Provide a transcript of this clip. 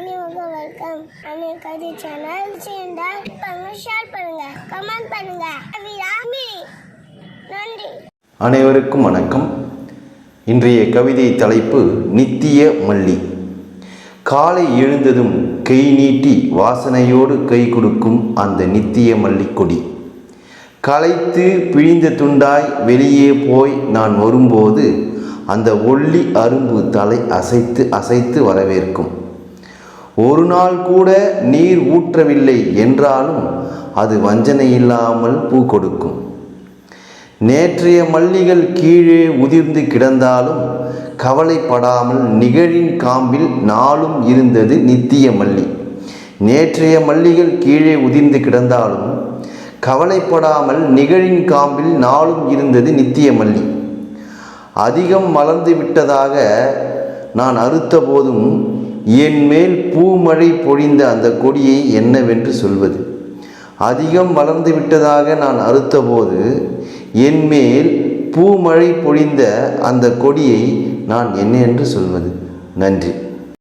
அனைவருக்கும் வெல்கம் அனைவரு கதை சேனல். சேர்ந்தா பண்ணுங்க ஷேர் பண்ணுங்க கமெண்ட் பண்ணுங்க. நன்றி. அனைவருக்கும் வணக்கம். இன்றைய கவிதை தலைப்பு நித்திய மல்லி. காலை எழுந்ததும் கை நீட்டி வாசனையோடு கை கொடுக்கும் அந்த நித்திய மல்லி கொடி. களைத்து பிழிந்த துண்டாய் வெளியே போய் நான் வரும்போது அந்த ஒல்லி அரும்பு தலை அசைத்து அசைத்து வரவேற்கும். ஒரு நாள் கூட நீர் ஊற்றவில்லை என்றாலும் அது வஞ்சனை இல்லாமல் பூ கொடுக்கும். நேற்றைய மல்லிகள் கீழே உதிர்ந்து கிடந்தாலும் கவலைப்படாமல் நிகழின் காம்பில் நாளும் இருந்தது நித்திய மல்லி. நேற்றைய மல்லிகள் கீழே உதிர்ந்து கிடந்தாலும் கவலைப்படாமல் நிகழின் காம்பில் நாளும் இருந்தது நித்திய மல்லி. அதிகம் மலர்ந்து விட்டதாக நான் அறுத்த போதும் என் மேல் பூமழை பொழிந்த அந்த கொடியை என்னவென்று சொல்வது? அதிகம் வளர்ந்து விட்டதாக நான் அறுத்தபோது என் மேல் பூமழை பொழிந்த அந்த கொடியை நான் என்ன என்று சொல்வது? நன்றி.